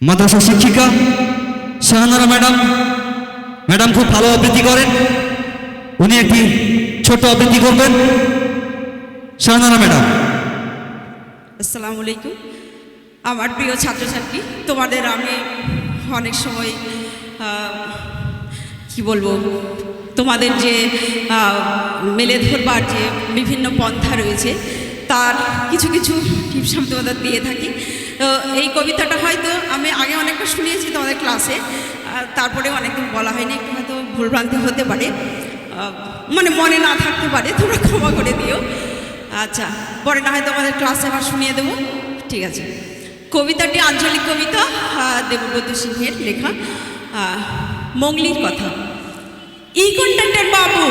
মাদ্রাসা শিক্ষিকা, Shahanara madam madam খুব ভালো আবৃত্তি করেন। উনি একটি ছোট আবৃত্তি করবেন। শাহানারা ম্যাডাম। আসসালামু আলাইকুম। আমার প্রিয় ছাত্রছাত্রী, তোমাদের আমি অনেক সময় কি বলব, তোমাদের যে মেলে ধরবার যে বিভিন্ন পন্থা রয়েছে, তার কিছু কিছু টিপস আমি তোমাদের দিয়ে থাকি। তো এই কবিতাটা হয়তো আমি আগে অনেকটা শুনিয়েছি তোমাদের ক্লাসে তারপরে অনেকদিন বলা হয়নি, একটু হয়তো ভুলভ্রান্তি হতে পারে। মানে মনে না থাকতে পারে, তোমরা ক্ষমা করে দিও। আচ্ছা পরে না হয় তোমাদের ক্লাসে আবার শুনিয়ে দেবো। ঠিক আছে। কবিতাটি আঞ্চলিক কবিতা দেবব্রত সিংহের লেখা। মঙ্গলির কথা। ই কন্ট্রাক্টর বাবু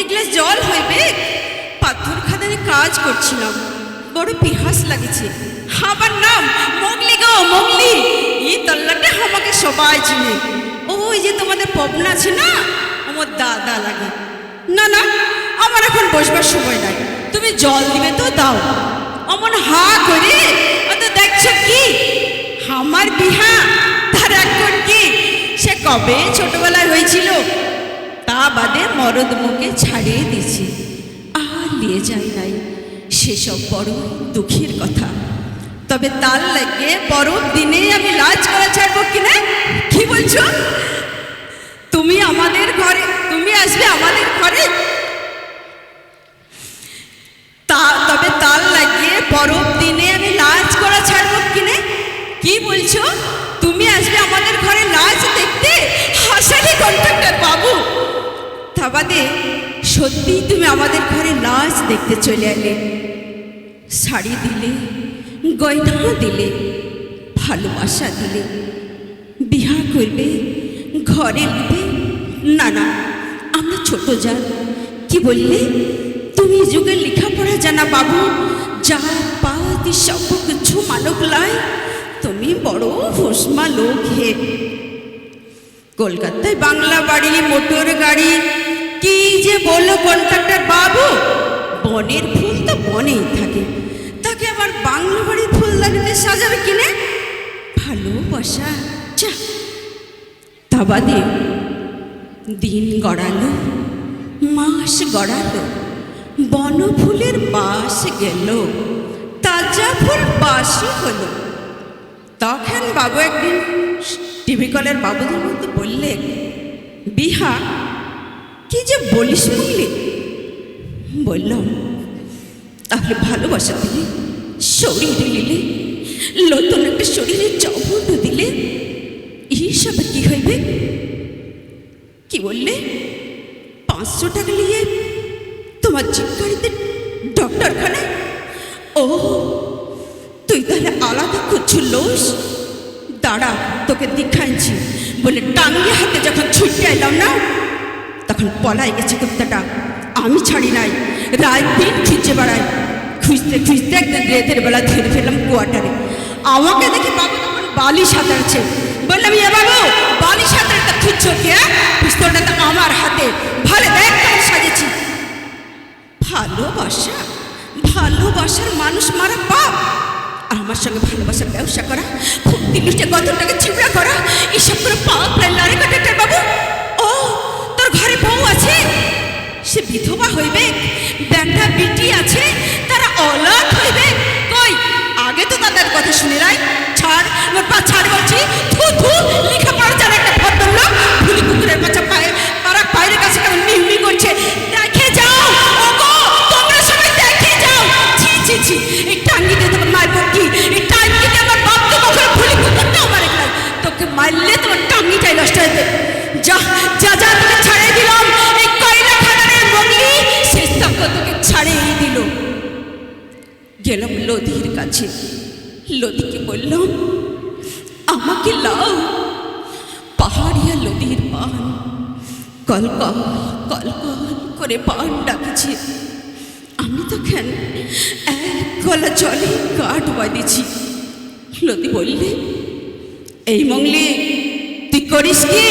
এক গ্লাস জল হইবে? পাথর খাদানে কাজ করছিলাম। বড় পিহাস লাগেছে। আমার নাম মগলি গো মগলি এই তল্লাটে আমাকে সবাই চিনে। ওই যে তোমাদের পবন আছে না, আমার দাদা লাগে। না না, আমার এখন বসবার সময় নাই। তুমি জল দিবে তো দাও। অমন হা করে, অত দেখছ কি? আমার বিহা, তার এখন কি সে কবে ছোটবেলায় হয়েছিল? তা বাদে মরদ মুখে ছাড়িয়ে দিছি আর নিয়ে যায় নাই। সেসব বড় দুঃখের কথা। তবে তার লাগে পরব দিনে আমি লাজ করা ছাড়বো কিনা? কি বলছো? তুমি আমাদের ঘরে, তুমি আসবে আমাদের ঘরে? তা, তবে তার লাগিয়ে পরব দিনে আমি লাজ করা ছাড়বো কিনে? কি বলছো? তুমি আসবে আমাদের ঘরে লাজ দেখতে? হাসালি কন্ট্রাক্টর বাবু! তা বাদে সত্যি তুমি আমাদের ঘরে লাজ দেখতে চলে এলে। শাড়ি দিলে গয়না দিলে, ভালোবাসা দিলে। বিহা করবে, ঘরে নেবে। না না, আমরা ছোট যা কি বললে? তুমি যুগের লেখাপড়া জানা বাবু, যা পাতি সব কিছু মানক লাই, তুমি বড় হোসমা লোক হে। কলকাতায় বাংলা বাড়ি মোটর গাড়ি, কি যে বলো কন্ট্রাক্টর বাবু? বনের ফুল তো বনেই থাকে আবার বাংলা বাড়ির ফুলদানিতে সাজাবে কিনে? ভালোবাসা। যা তা দিন গড়ালো, মাস গড়ালো, বনফুলের বাস গেল, তাজা ফুল বাসি হলো। তখন বাবু একদিন টিভি কলের বাবুদের মধ্যে বললে, বিহা, কি যে বলিস বললি? বললাম, তাহলে ভালোবাসা দিলে? শরীর দিলে নতুন একটা শরীরের চবন্ড দিলে এইসবে কি হইবে? কি বললে? পাঁচশো টাকা নিয়ে তোমার চিৎকারিতে ডক্টরখানায় ও, তুই তাহলে আলাদা করছ লোস? দাঁড়া, তোকে দেখাইছি। বলে টাঙ্গি হাতে যখন ছুটতে এলাম না, তখন পলাই গেছে কুত্তাটা। আমি ছাড়ি নাই রাত দিন খুঁজে বেড়াই খুঁজতে খুঁজতে একদিন রেতের বেলা ধরে ফেললাম কোয়ার্টারে আমাকে দেখে বাবু তখন বালি সাঁতারছে। বললাম ইয়ে বাবু বালি সাঁতারটা খুঁজছো কে পিস্তলটা তো আমার হাতে। ভালো, দেখ কেমন সাজেছি ভালোবাসা? ভালোবাসার মানুষ মারা পাপ আর আমার সঙ্গে ভালোবাসার ব্যবসা করা খুব দিলিশে গতটাকে চিপড়া করা, এসব করে পাপ লারে কাটাটার বাবু। ও, তোর ঘরে বউ আছে? সে বিধবা হইবে? ব্যাটা বিটি আছে? অলাট হইবে? কই? আগে তো তাদের কথা শুনে রাই ছাড়, আমার পা ছাড় বলছি। থু থু লেখাপড়া গেলাম লদির কাছে। লদিকে বললাম, আমাকে লাও। পাহাড়িয়া লদির পান। কলকল কলকল করে পান ডাকছে। আমি তখন এক গলা জলে কাঠ বাঁধেছি। লদি বললে, এই মঙ্গলি তুই করিস কি?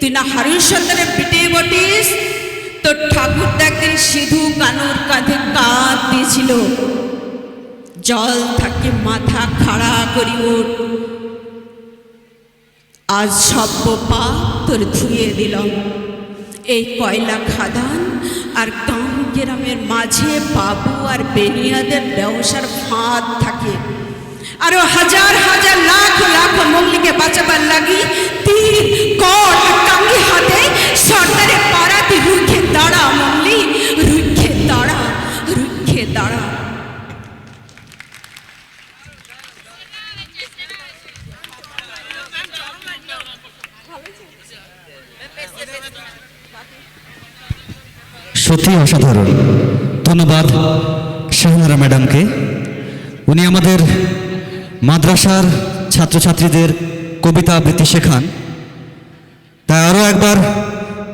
তুই না হারুর সন্তানের পিঠে বটিস? তোর ঠাকুর একদিন সিধু কানুর কাঁধে কাঁধ দিয়েছিল। জল থাকে, মাথা খাড়া করি ওঠ আজ সভ্য পাপ তোর ধুয়ে দিলাম। এই কয়লা খাদান আর গাঁও গ্রামের মাঝে বাবু আর বেনিয়াদের ব্যবসার ফাঁদ থাকে। আরও হাজার হাজার লাখ লাখ মঙ্গলিকে বাঁচাবার লাগি তীর কট টাঙ্গি হাতে সর্দারে পাড়াতে সত্যি অসাধারণ। ধন্যবাদ শাহনারা ম্যাডামকে। উনি আমাদের মাদ্রাসার ছাত্রছাত্রীদের কবিতা আবৃত্তি শেখান। তাই আরও একবার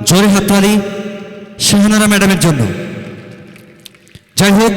জোরে হাততালি শাহনারা ম্যাডামের জন্য। যাই হোক